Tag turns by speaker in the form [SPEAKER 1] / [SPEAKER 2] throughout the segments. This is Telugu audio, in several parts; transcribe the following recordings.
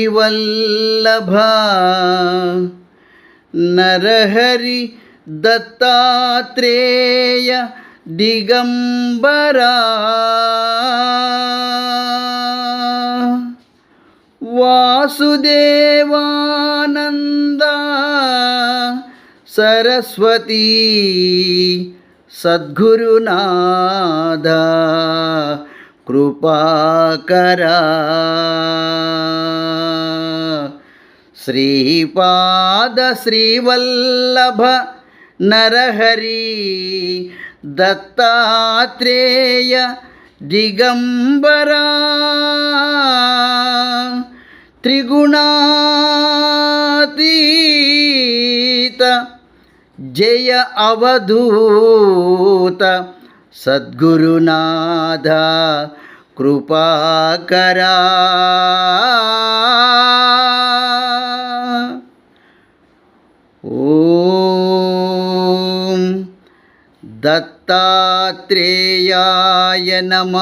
[SPEAKER 1] శ్రీపాదశ్రీవల్లభ నరహరి దత్తాత్రేయ దిగంబరా వాసుదేవానంద సరస్వతీ సద్గురునాథ కృపాకరా. శ్రీపాద శ్రీవల్లభ నరహరి దత్తాత్రేయ దిగంబరా. త్రిగుణాతీత జయ అవధూత సద్గురునాథ కృపాకరా ఓం దత్తాత్రేయాయ నమ.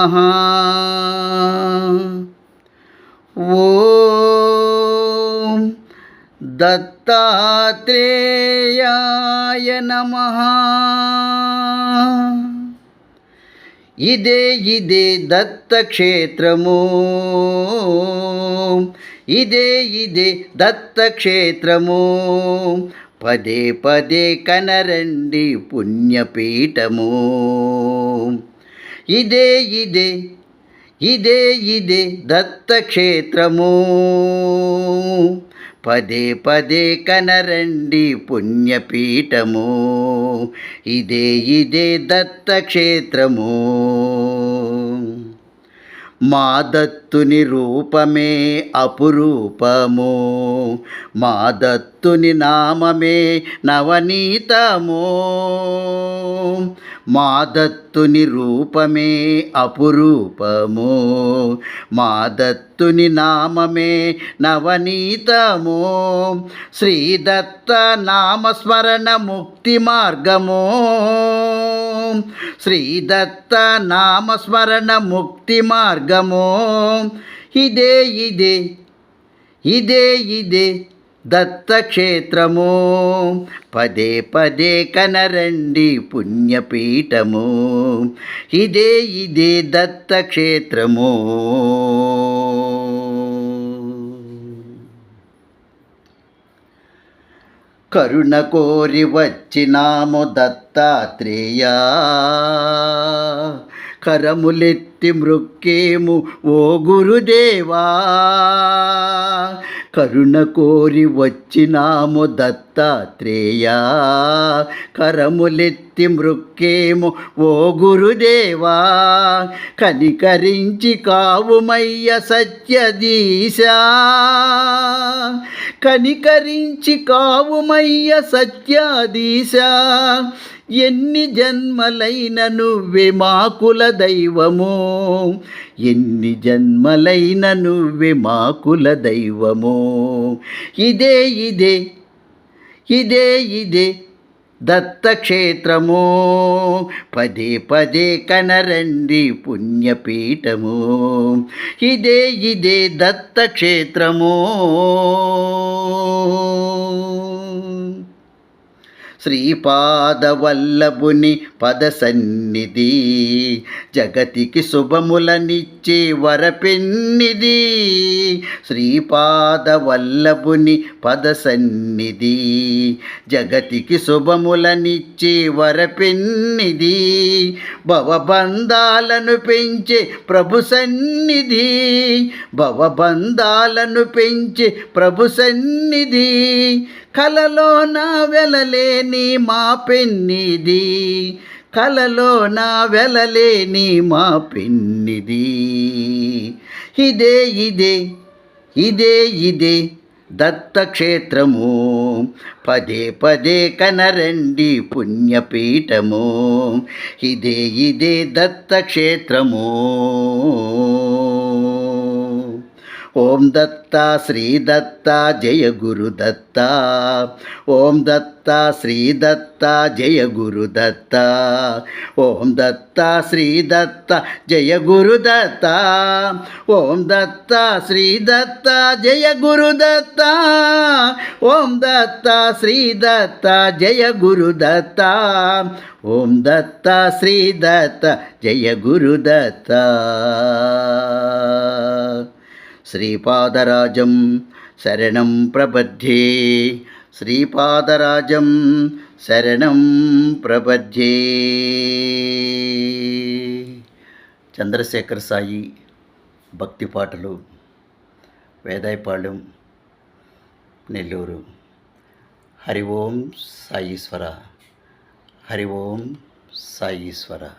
[SPEAKER 1] ఓం దత్తాత్రేయాయ నమ. ఇదే ఇదే దత్తక్షేత్రము. ఇదే ఇదే దత్తక్షేత్రము. పదే పదే కనరండి పుణ్యపీఠము. ఇదే ఇదే ఇదే ఇదే దత్తక్షేత్రము. పదే పదే కనరండి పుణ్యపీఠము. ఇదే ఇదే దత్తక్షేత్రము. మా దత్తుని రూపమే అపురూపము. మా దత్తుని నామమే నవనీతము. మా దత్తుని రూపమే అపురూపము. మా దత్తుని నామమే నవనీతము. శ్రీదత్త నామస్మరణ ముక్తి మార్గము. శ్రీదత్త నామస్మరణ ముక్తి మార్గము. ఇదే ఇదే ఇదే ఇదే దత్తక్షేత్రము. పదే పదే కనరండి పుణ్యపీఠము. ఇదే ఇదే దత్తక్షేత్రము. కరుణ కోరి వచ్చినాము దత్తాత్రేయ. కరములెత్తి మృక్కేము ఓ గురుదేవా. కరుణ కోరి వచ్చినాము దత్తాత్రేయ. కరములెత్తి మృక్కేము ఓ గురుదేవా. కనికరించి కావుమయ్య సత్యదీశా. కనికరించి కావుమయ్య సత్యాదీశా. ఎన్ని జన్మలైన నువ్వే మాకుల దైవము? ఎన్ని జన్మలైన నువ్వే మాకుల దైవము? ఇదే ఇదే ఇదే ఇదే దత్తక్షేత్రము. పదే పదే కనరండి పుణ్యపీఠము. ఇదే ఇదే దత్తక్షేత్రము. శ్రీపాదవల్లభుని పద సన్నిధి జగతికి శుభములనిచ్చే వరపెన్నిది శ్రీపాదవల్లభుని పద సన్నిధి జగతికి శుభములనిచ్చే వరపెన్నిది భవబంధాలను పెంచే ప్రభు సన్నిధి భవబంధాలను పెంచే ప్రభు సన్నిధి కలలో నా వెలలేని మా పెన్నిది. కలలో నా వెలలేని మా పెన్నిది. ఇదే ఇదే ఇదే ఇదే దత్తక్షేత్రము. పదే పదే కనరండి పుణ్యపీఠము. ఇదే ఇదే దత్తక్షేత్రము. ఓం దత్త శ్రీ దత్త జయ గురు దత్త. ఓం దత్త శ్రీ దత్త జయ గురు దత్త. ఓం దత్త శ్రీ దత్త జయ గురు దత్త. ఓం దత్త శ్రీ దత్త జయ గురు దత్త. ఓం దత్త శ్రీ దత్త జయ గురు దత్త. ఓం దత్త శ్రీ దత్త జయ గురు దత్త. శ్రీపాదరాజం శరణం ప్రబధ్యే శ్రీపాదరాజం శరణం ప్రబధ్యే చంద్రశేఖర్ సాయి భక్తి పాటలు వేదాయపాళ్యం నెల్లూరు. హరి ఓం సాయీశ్వర హరి ఓం సాయీశ్వర